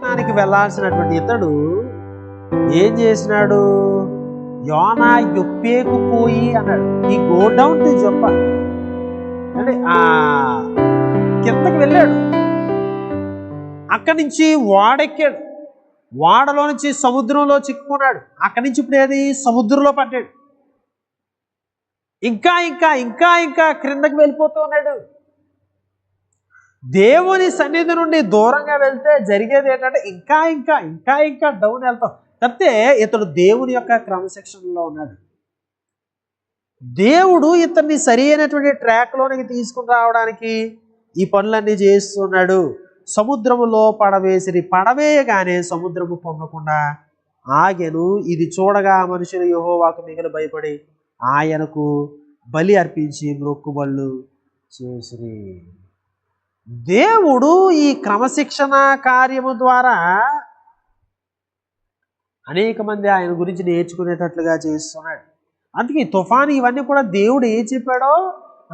పట్టణానికి వెళ్ళాల్సినటువంటి ఇతడు ఏం చేసినాడు? యోనా యొప్పేకు పోయి అన్నాడు. ఈ గో డౌన్ టు జొప్ప. అంటే ఆ కిందకి వెళ్ళాడు. అక్కడి నుంచి వాడెక్కాడు. వాడలో నుంచి సముద్రంలో చిక్కుకున్నాడు. అక్కడి నుంచి ఇప్పుడు ఏది? సముద్రంలో పడ్డాడు. ఇంకా ఇంకా ఇంకా ఇంకా క్రిందకి వెళ్ళిపోతూ ఉన్నాడు. దేవుని సన్నిధి నుండి దూరంగా వెళ్తే జరిగేది ఏంటంటే ఇంకా ఇంకా ఇంకా ఇంకా డౌన్ వెళ్తాం. తప్పితే ఇతడు దేవుని యొక్క క్రమశిక్షణలో ఉన్నాడు. దేవుడు ఇతన్ని సరి అయినటువంటి ట్రాక్లోనికి తీసుకుని రావడానికి ఈ పనులన్నీ చేస్తున్నాడు. సముద్రములో పడవేసిరి పడవేయగానే సముద్రము పొంగకుండా ఆగెను. ఇది చూడగా మనుషులు యహోవాకు మిగిలి భయపడి ఆయనకు బలి అర్పించి మొక్కుబళ్ళు చేసిరి. దేవుడు ఈ క్రమశిక్షణ కార్యము ద్వారా అనేక మంది ఆయన గురించి నేర్చుకునేటట్లుగా చేస్తున్నాడు. అందుకే ఈ తుఫాను ఇవన్నీ కూడా దేవుడు ఏం చెప్పాడో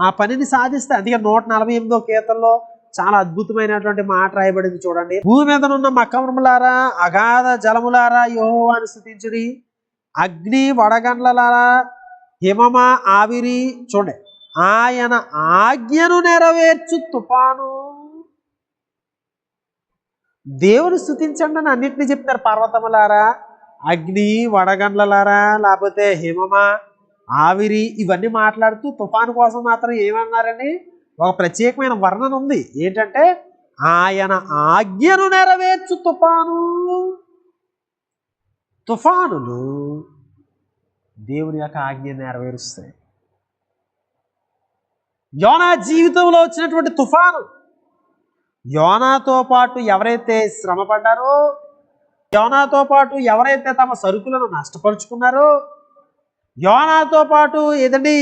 ఆ పనిని సాధిస్తే అందుకే నూట నలభై ఎనిమిదో కీర్తనలో చాలా అద్భుతమైనటువంటి మాట రాయబడింది చూడండి. భూమి మీద ఉన్న మకములారా అగాధ జలములారా యోహోవాన్ని స్థుతించుడి అగ్ని వడగండ్లలారా హిమమ ఆవిరి చూడండి. ఆయన ఆజ్ఞను నెరవేర్చు తుఫాను దేవుని స్థుతించండి అని అన్నింటినీ చెప్తారు పర్వతములారా అగ్ని వడగండ్లలారా లేకపోతే హిమమ ఆవిరి ఇవన్నీ మాట్లాడుతూ తుఫాను కోసం మాత్రం ఏమన్నారని ఒక ప్రత్యేకమైన వర్ణన ఉంది. ఏంటంటే ఆయన ఆజ్ఞను నెరవేర్చు తుఫాను తుఫానులు దేవుని యొక్క ఆజ్ఞ నెరవేరుస్తాయి. యోనా జీవితంలో వచ్చినటువంటి తుఫాను. యోనాతో పాటు ఎవరైతే శ్రమ పడ్డారో యోనాతో పాటు ఎవరైతే తమ సరుకులను నష్టపరుచుకున్నారో యోనాతో పాటు ఎదండి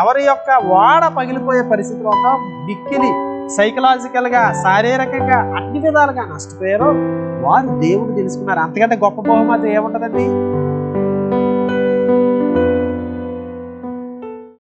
ఎవరి యొక్క వాడ పగిలిపోయే పరిస్థితిలో ఉందో మిక్కిలి సైకలాజికల్గా శారీరకంగా అన్ని విధాలుగా నష్టపోయారో వారు దేవుడు తెలుసుకున్నారు. అంతకంటే గొప్ప బహుమతి ఏముంటుందండి?